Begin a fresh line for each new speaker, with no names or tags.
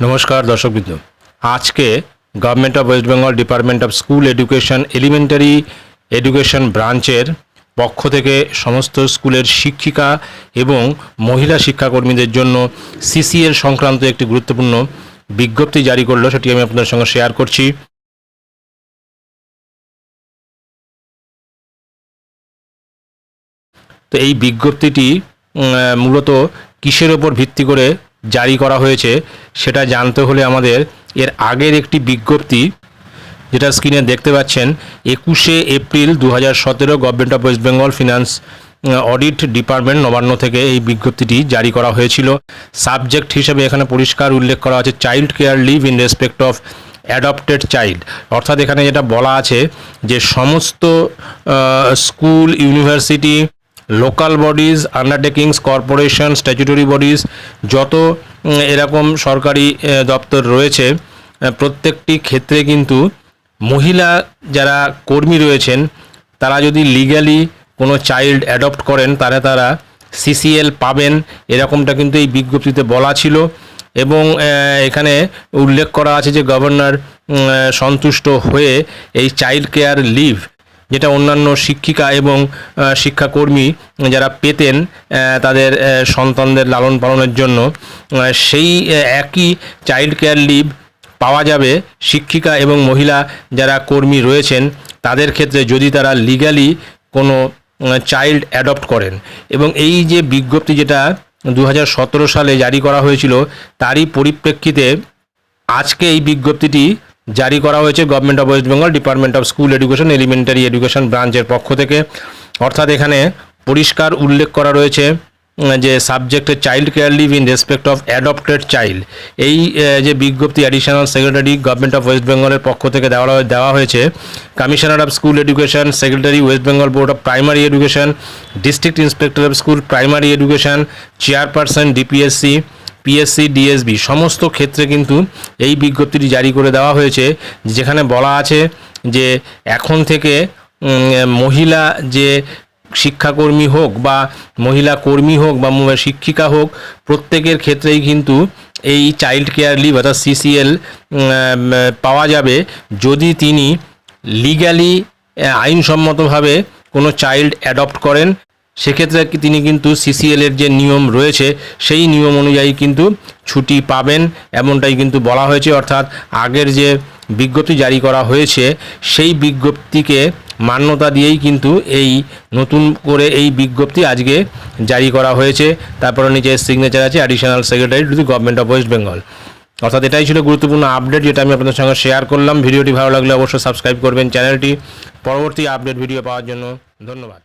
নমস্কার, দর্শকবৃন্দ। আজকে government of West Bengal department of school education elementary education ব্রাঞ্চের পক্ষ থেকে সমস্ত স্কুলের শিক্ষিকা এবং মহিলা শিক্ষাকর্মীদের জন্য সিসিএল সংক্রান্ত একটি গুরুত্বপূর্ণ বিজ্ঞপ্তি জারি করল, সেটি আমি আপনাদের সঙ্গে শেয়ার করছি। তো এই বিজ্ঞপ্তিটি মূলত কিসের ওপর ভিত্তি করে জারি করা হয়েছে, সেটা জানতে হলে আমাদের এর আগের একটি বিজ্ঞপ্তি যেটা স্ক্রিনে দেখতে পাচ্ছেন, একুশে এপ্রিল দু হাজার সতেরো government of West Bengal finance audit department Nabanna থেকে এই বিজ্ঞপ্তিটি জারি করা হয়েছিল। সাবজেক্ট হিসেবে এখানে পরিষ্কার উল্লেখ করা আছে child care leave in respect of adopted child অর্থাৎ এখানে যেটা বলা আছে যে সমস্ত school, university local bodies undertakings corporation statutory bodies যত এরকম সরকারি দপ্তর রয়েছে প্রত্যেকটি ক্ষেত্রে কিন্তু মহিলা যারা কর্মী রয়েছেন, তারা যদি লিগ্যালি কোনো চাইল্ড অ্যাডপ্ট করেন, তাহলে তারা সিসিএল পাবেন, এরকমটা কিন্তু এই বিজ্ঞপ্তিতে বলা ছিল। এবং এখানে উল্লেখ করা আছে যে গভর্নর সন্তুষ্ট হয়ে এই চাইল্ড কেয়ার লিভ যেটা অন্যান্য শিক্ষিকা এবং শিক্ষাকর্মী যারা পেতেন তাদের সন্তানদের লালন পালনের জন্য সেই একই চাইল্ড কেয়ার লিভ পাওয়া যাবে শিক্ষিকা এবং মহিলা যারা কর্মী রয়েছেন, তাদের ক্ষেত্রে যদি তারা লিগালি কোনো চাইল্ড অ্যাডপ্ট করেন। এবং এই যে বিজ্ঞপ্তি যেটা দু হাজার সতেরো সালে জারি করা হয়েছিল, তারই পরিপ্রেক্ষিতে আজকে এই বিজ্ঞপ্তিটি জারি করা হয়েছে government of West Bengal department of school education elementary education ব্রাঞ্চের পক্ষ থেকে। অর্থাৎ এখানে পরিষ্কার উল্লেখ করা রয়েছে যে সাবজেক্টে child care leave in respect of adopted child এই যে বিজ্ঞপ্তি additional secretary government of West বেঙ্গলের পক্ষ থেকে দেওয়া দেওয়া হয়েছে commissioner of school education secretary West Bengal board of primary education district inspector of school primary education chairperson DPSC PSC DSB সমস্ত ক্ষেত্রে কিন্তু এই বিজ্ঞপ্তিটি জারি করে দেওয়া হয়েছে, যেখানে বলা আছে যে এখন থেকে মহিলা যে শিক্ষাকর্মী হোক বা মহিলা কর্মী হোক বা শিক্ষিকা হোক, প্রত্যেকের ক্ষেত্রেই কিন্তু এই চাইল্ড কেয়ার লিভ অর্থাৎ সিসিএল পাওয়া যাবে যদি তিনি লিগ্যালি আইনসম্মতভাবে কোনো চাইল্ড অ্যাডপ্ট করেন। সেক্ষেত্রে তিনি কিন্তু সিসিএল এর যে নিয়ম রয়েছে, সেই নিয়ম অনুযায়ী কিন্তু ছুটি পাবেন এমনটাই কিন্তু বলা হয়েছে। অর্থাৎ আগের যে বিজ্ঞপ্তি জারি করা হয়েছে, সেই বিজ্ঞপ্তিকে মান্যতা দিয়েই কিন্তু এই নতুন করে এই বিজ্ঞপ্তি আজকে জারি করা হয়েছে। তারপরে নিচে সিগনেচার আছে additional secretary to the government of West Bengal অর্থাৎ এটাই ছিল গুরুত্বপূর্ণ আপডেট যেটা আমি আপনাদের সঙ্গে শেয়ার করলাম। ভিডিওটি ভালো লাগলে অবশ্যই সাবস্ক্রাইব করবেন চ্যানেলটি। পরবর্তী আপডেট ভিডিও পাওয়ার জন্য ধন্যবাদ।